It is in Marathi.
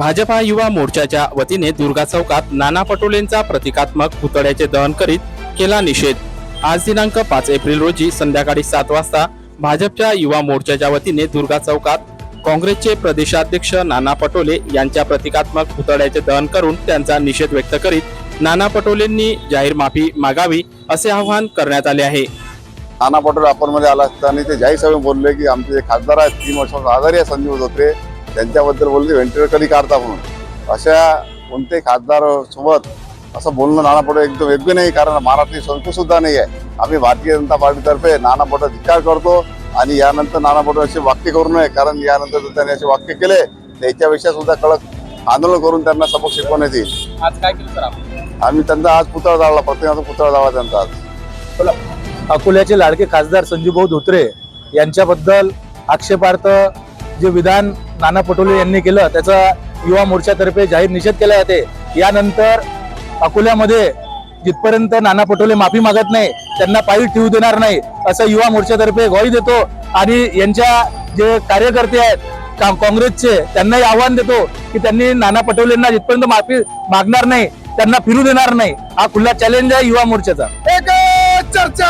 भाजपा युवा मोर्चाच्या वतीने दुर्गा चौकात नाना पटोलेंचा प्रतिकात्मक पुतळ्याचे दहन करीत केला निषेध. आज दिनांक पाच एप्रिल रोजी संध्याकाळी सात वाजता भाजपच्या युवा मोर्चाच्या वतीने दुर्गा चौकात काँग्रेसचे प्रदेशाध्यक्ष नाना पटोले यांच्या प्रतिकात्मक पुतळ्याचे दहन करून त्यांचा निषेध व्यक्त करीत नाना पटोलेंनी जाहीर माफी मागावी असे आवाहन करण्यात आले आहे. नाना पटोले आपण मध्ये आला असताना ते जाहीर सभेत बोलले की आमचे जे खासदार आहेत तीन वर्षापासून आजारी आहे संजीव धोत्रे त्यांच्याबद्दल बोलले व्हेंटिलेटर कधी काढता म्हणून. अशा कोणत्याही खासदार सोबत असं बोलणं नाना पटोले एकदम योग्य नाही कारण महाराष्ट्रीय संस्कृत सुद्धा नाही आहे. आम्ही भारतीय जनता पार्टीतर्फे नाना पटोले धिक्कार करतो आणि यानंतर नाना पटोले असे वाक्य करू नये कारण यानंतर जर त्यांनी असे वाक्य केले तर याच्यापेक्षा सुद्धा कडक आंदोलन करून त्यांना सबक शिकवण्यात येईल. आज काय केलं सर आपण? आम्ही त्यांचा आज पुतळा जाळला प्रत्येकाचा पुतळा जावा त्यांचा आज. अकोल्याचे लाडके खासदार संजूभाऊ धोत्रे यांच्याबद्दल आक्षेपार्थ जे विधान नाना पटोले यांनी केलं त्याचा युवा मोर्चातर्फे जाहीर निषेध केला जाते यानंतर अकोल्यामध्ये जिथपर्यंत नाना पटोले माफी मागत नाही त्यांना पायी ठेवू देणार नाही असं युवा मोर्चातर्फे ग्वाही देतो आणि यांच्या जे कार्यकर्ते आहेत का- काँग्रेसचे त्यांनाही आव्हान देतो की त्यांनी नाना पटोलेंना जिथपर्यंत माफी मागणार नाही त्यांना फिरू देणार नाही. हा खुला चॅलेंज आहे युवा मोर्चाचा. एक चर्चा!